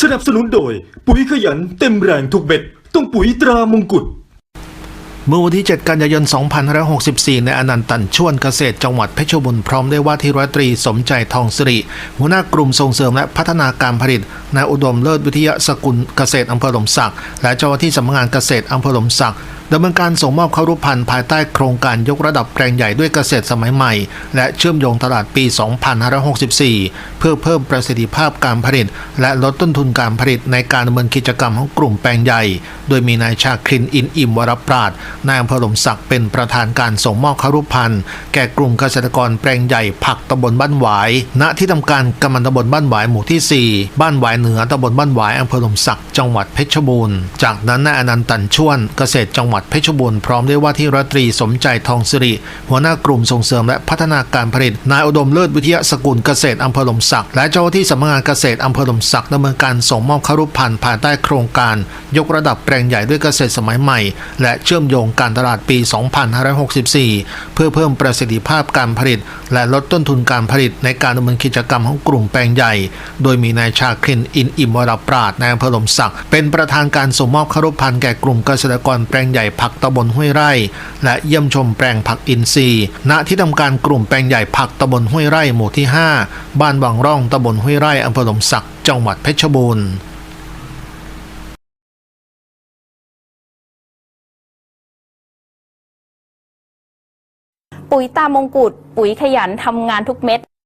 สนับสนุนโดย ปุ๋ยขยันเต็มแรงทุกเบ็ด ต้องปุ๋ยตรามงกุฎ เมื่อวันที่ 7 กันยายน 2564 ในอนันตันชวนเกษตรจังหวัดเพชรบุรีพร้อมด้วยว่าที่ร้อยตรีสมใจทองสิริ หัวหน้ากลุ่มส่งเสริมและพัฒนาการผลิตนายอุดมเลิศวิทยาสกุลเกษตรอำเภอหลมสัก และเจ้าหน้าที่สำนักงานเกษตรอำเภอหลมสัก ดำเนินการส่งมอบข้ารูปพันธุ์ภายใต้โครงการยกระดับแปลงใหญ่ด้วยเกษตรสมัยใหม่ และเชื่อมโยงตลาดปี 2564 เพื่อเพิ่มประสิทธิภาพการผลิต และลดต้นทุนการผลิตในการดำเนินกิจกรรมของกลุ่มแปลงใหญ่ โดยมีนายชาครินอินอิมวรปราดนายอำเภอหลมสักดิ์เป็นประธานการส่งมอบข้ารูปพันธุ์แก่กลุ่มเกษตรกรแปลงใหญ่ผักตำบลบ้านหวาย ณ ที่ทำการกำมันตำบลบ้านหวายหมู่ที่ 4 บ้านหวายเหนือตำบลบ้านหวายอำเภอหลมสักดิ์จังหวัดเพชรบูรณ์ จากนั้นนายอนันต์ตันชวนเกษตรจังหวัดเพชรบูรณ์พร้อมด้วยว่าที่รัตรีสมใจทองสิริ หัวหน้ากลุ่มส่งเสริมและพัฒนาการผลิต นายอุดมเลิศวิทยาสกุลเกษตรอำเภอหลมสัก และเจ้าที่สำนักงานเกษตรอำเภอหลมสักดำเนินการส่งมอบเข้ารูปพันธ์ภายใต้โครงการ ยกระดับแปลงใหญ่ด้วยเกษตรสมัยใหม่ และเชื่อมโยงการตลาดปี 2564 เพื่อเพิ่มประสิทธิภาพการผลิต และลดต้นทุนการผลิตในการดำเนินกิจกรรมของกลุ่มแปลงใหญ่ โดยมีนายชาครินอินอิมวรปราดนายอำเภอหลมสัก เป็นประธานการส่งมอบเข้ารูปพันธ์แก่กลุ่มเกษตรกรแปลงใหญ่ผักตำบลห้วยไร่ และเยี่ยมชมแปลงผักอินทรีย์ ณที่ทำการกลุ่มแปลงใหญ่ผักตำบลห้วยไร่หมู่ที่ 5 บ้านวังร่องตำบลห้วยไร่อำเภอหลมสักจังหวัดเพชรบูรณ์ปุ๋ยตามงกุฎปุ๋ยขยันทำงานทุกเม็ด